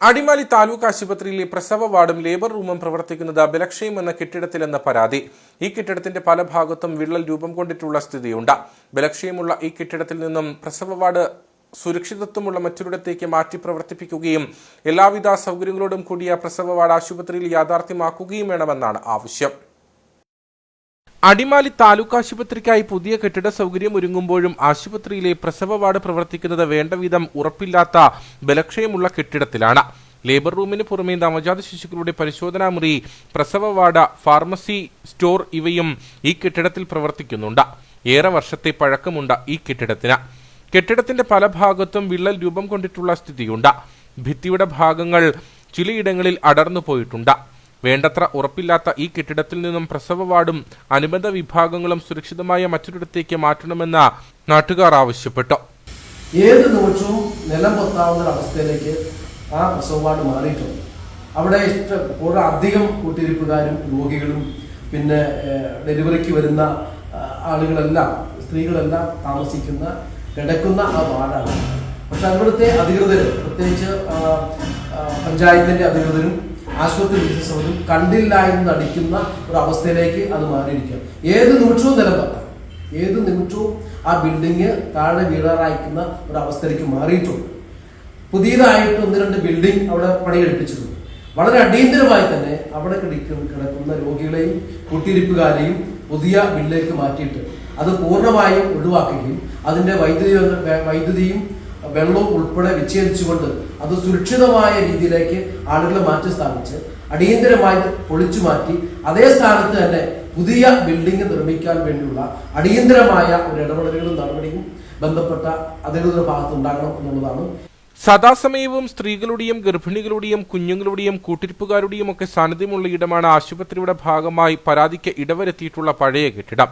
അടിമാലി താലൂക്ക് ആശുപത്രിയിലെ പ്രസവ വാർഡും ലേബർ റൂമും പ്രവർത്തിക്കുന്നത് ബലക്ഷയം എന്ന കെട്ടിടത്തിലെന്ന പരാതി. ഈ കെട്ടിടത്തിന്റെ പല ഭാഗത്തും വിള്ളൽ രൂപം കൊണ്ടിട്ടുള്ള സ്ഥിതിയുണ്ട്. ബലക്ഷയമുള്ള ഈ കെട്ടിടത്തിൽ നിന്നും പ്രസവ വാർഡ് സുരക്ഷിതത്വമുള്ള മറ്റൊരിടത്തേക്ക് മാറ്റി പ്രവർത്തിപ്പിക്കുകയും എല്ലാവിധ സൗകര്യങ്ങളോടും കൂടിയ പ്രസവ വാർഡ് ആശുപത്രിയിൽ യാഥാർത്ഥ്യമാക്കുകയും വേണമെന്നാണ് ആവശ്യം. അടിമാലി താലൂക്ക് ആശുപത്രിക്കായി പുതിയ കെട്ടിട സൗകര്യം ഒരുങ്ങുമ്പോഴും ആശുപത്രിയിലെ പ്രസവ വാർഡ് പ്രവർത്തിക്കുന്നത് വേണ്ടവിധം ഉറപ്പില്ലാത്ത ബലക്ഷയമുള്ള കെട്ടിടത്തിലാണ്. ലേബർ റൂമിന് പുറമെ നവജാത ശിശുക്കളുടെ പരിശോധനാ മുറി പ്രസവ വാർഡ് ഫാർമസി സ്റ്റോർ ഇവയും ഈ കെട്ടിടത്തിൽ പ്രവർത്തിക്കുന്നുണ്ട്. ഏറെ വർഷത്തെ പഴക്കമുണ്ട് ഈ കെട്ടിടത്തിന്. കെട്ടിടത്തിന്റെ പല ഭാഗത്തും വിള്ളൽ രൂപം കൊണ്ടിട്ടുള്ള സ്ഥിതിയുണ്ട്. ഭിത്തിയുടെ ഭാഗങ്ങൾ ചിലയിടങ്ങളിൽ അടർന്നു പോയിട്ടുണ്ട് വേണ്ടത്ര ഉറപ്പില്ലാത്ത ഈ കെട്ടിടത്തിൽ നിന്നും പ്രസവ വാർഡും അനുബന്ധ വിഭാഗങ്ങളും സുരക്ഷിതമായ മറ്റൊരിടത്തേക്ക് മാറ്റണമെന്ന് നാട്ടുകാർ ആവശ്യപ്പെട്ടു. ഏത് നിമിഷവും നിലം പൊത്താവുന്ന അവസ്ഥയിലേക്ക് ആ പ്രസവ വാർഡ് മാറിയിട്ടുണ്ട്. അവിടെ ഇഷ്ട കുറെ അധികം കൂട്ടിരിപ്പുകാരും രോഗികളും പിന്നെ ഡെലിവറിക്ക് വരുന്ന ആളുകളെല്ലാം സ്ത്രീകളെല്ലാം താമസിക്കുന്ന കിടക്കുന്ന ആ വാർഡാണ്. പക്ഷെ അവിടുത്തെ അധികൃതർ പ്രത്യേകിച്ച് പഞ്ചായത്തിന്റെ അധികൃതരും ആശുപത്രി വിശേഷവും കണ്ടില്ല എന്ന് നടിക്കുന്ന ഒരു അവസ്ഥയിലേക്ക് അത് മാറിയിരിക്കുക ഏത് നിമിഷവും നിലം ഏത് നിമിഷവും ആ ബിൽഡിങ് താഴെ വീഴാറായിക്കുന്ന ഒരു അവസ്ഥയിലേക്ക് മാറിയിട്ടുണ്ട്. പുതിയതായിട്ട് ഒന്ന് രണ്ട് ബിൽഡിംഗ് അവിടെ പണിയെടുപ്പിച്ചിട്ടുണ്ട്. വളരെ അടിയന്തരമായി തന്നെ അവിടെ കിടക്കുന്ന രോഗികളെയും കുട്ടിയിരിപ്പുകാരെയും പുതിയ ബില്ലിലേക്ക് മാറ്റിയിട്ട് അത് പൂർണമായും ഒഴിവാക്കുകയും അതിന്റെ വൈദ്യുതി വൈദ്യുതിയും വെള്ളവും ഉൾപ്പെടെ വിച്ഛേദിച്ചുകൊണ്ട് അത് സുരക്ഷിതമായ രീതിയിലേക്ക് ആളുകളെ മാറ്റി സ്ഥാപിച്ച് അടിയന്തരമായി പൊളിച്ചു മാറ്റി അതേ സ്ഥാനത്ത് തന്നെ പുതിയ ബിൽഡിംഗ് നിർമ്മിക്കാൻ വേണ്ടിയുള്ള അടിയന്തരമായ ഒരു ഇടപെടലുകളും നടപടിയും ബന്ധപ്പെട്ട അധികൃതരുടെ ഭാഗത്ത് ഉണ്ടാകണം എന്നുള്ളതാണ്. സദാസമയവും സ്ത്രീകളുടെയും ഗർഭിണികളുടെയും കുഞ്ഞുങ്ങളുടെയും കൂട്ടിരിപ്പുകാരുടെയും ഒക്കെ സാന്നിധ്യമുള്ള ഇടമാണ് ആശുപത്രിയുടെ ഭാഗമായി പരാതിക്ക് ഇടവരുത്തിയിട്ടുള്ള പഴയ കെട്ടിടം.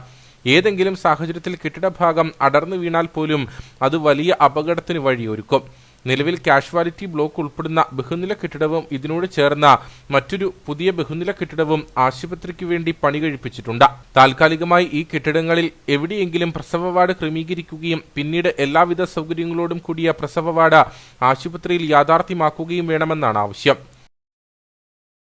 ഏതെങ്കിലും സാഹചര്യത്തിൽ കെട്ടിടഭാഗം അടർന്നു വീണാൽ പോലും അത് വലിയ അപകടത്തിന് വഴിയൊരുക്കും. നിലവിൽ കാഷ്വാലിറ്റി ബ്ലോക്ക് ഉൾപ്പെടുന്ന ബഹുനില കെട്ടിടവും ഇതിനോട് ചേർന്ന മറ്റൊരു പുതിയ ബഹുനില കെട്ടിടവും ആശുപത്രിക്ക് വേണ്ടി പണി കഴിപ്പിച്ചിട്ടുണ്ട്. താൽക്കാലികമായി ഈ കെട്ടിടങ്ങളിൽ എവിടെയെങ്കിലും പ്രസവ വാർഡ് ക്രമീകരിക്കുകയും പിന്നീട് എല്ലാവിധ സൗകര്യങ്ങളോടും കൂടിയ പ്രസവ വാർഡ് ആശുപത്രിയിൽ യാഥാർത്ഥ്യമാക്കുകയും വേണമെന്നാണ് ആവശ്യം.